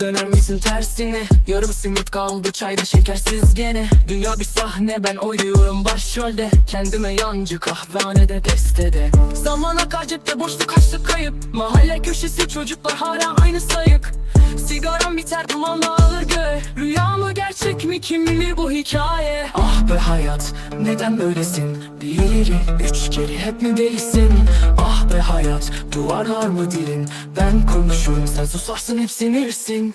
döner misin tersine? Yarım simit kaldı çayda şekersiz gene. Dünya bir sahne ben oynuyorum başrolde. Kendime yancı kahvehanede destede Zaman akar boşluk açlık kayıp. Mahalle köşesi çocuklar hala aynı sayık. Sigaram biter dumanla alır göğe mi kim bilir bu hikaye? Ah be hayat neden böylesin? Bir ileri üç geri hep mi delisin Ah be hayat duvarlar mı dilin? Ben konuşurum sen susarsın hep sinirsin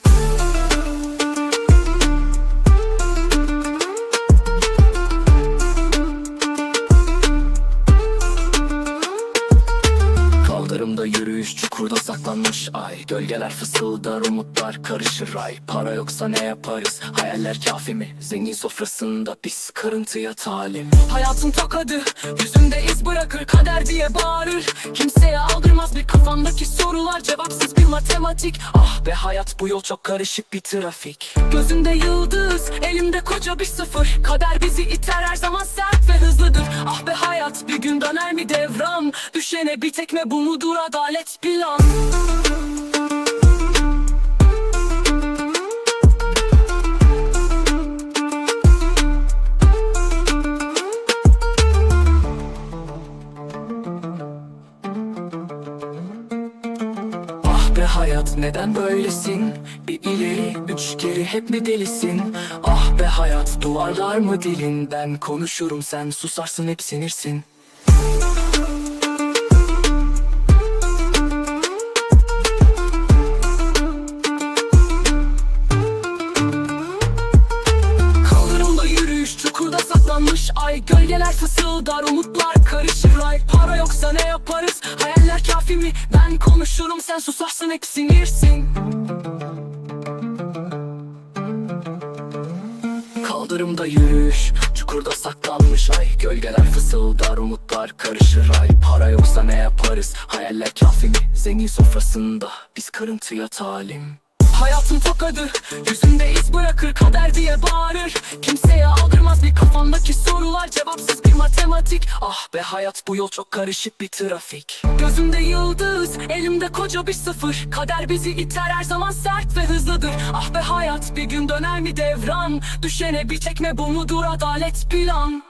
Kaldırımda yürüyüş çukurda saklanmış. Ay Gölgeler fısıldar umutlar karışır. Ay Para yoksa ne yaparız? Hayaller kafi mi? Zengin sofrasında biz karıntıya talim. Hayatın tokadı yüzümde iz bırakır kader diye bağırır. Kimseye aldırmaz bir kafamdaki sorular. Cevapsız bir matematik. Ah be hayat bu yol çok karışık bir trafik. Gözümde yıldız elimde koca bir sıfır. Kader bizi iter her zaman sert Düşene bir tekme bu mudur adalet plan Ah be hayat neden böylesin? Bir ileri üç geri hep mi delisin? Ah be hayat duvarlar mı dilin Ben konuşurum sen susarsın hep sinirsin ay Gölgeler fısıldar umutlar karışır. Ay Para yoksa ne yaparız? Hayaller kafi mi? Ben konuşurum sen susarsın hep sinirsin Kaldırımda yürüyüş Çukurda saklanmış. Ay Gölgeler fısıldar umutlar karışır. Ay Para yoksa ne yaparız? Hayaller kafi mi? Zengin sofrasında biz karıntıya talim. Hayatın tokadı Yüzümde iz bırakır kader diye bağırır. Kimseye aldırmaz bir kafamdaki sorular Cevapsız bir matematik. Ah be hayat bu yol çok karışık bir trafik. Gözümde yıldız elimde koca bir sıfır. Kader bizi iter her zaman sert ve hızlıdır. Ah be hayat bir gün döner mi devran? Düşene bir tekme bu mudur adalet plan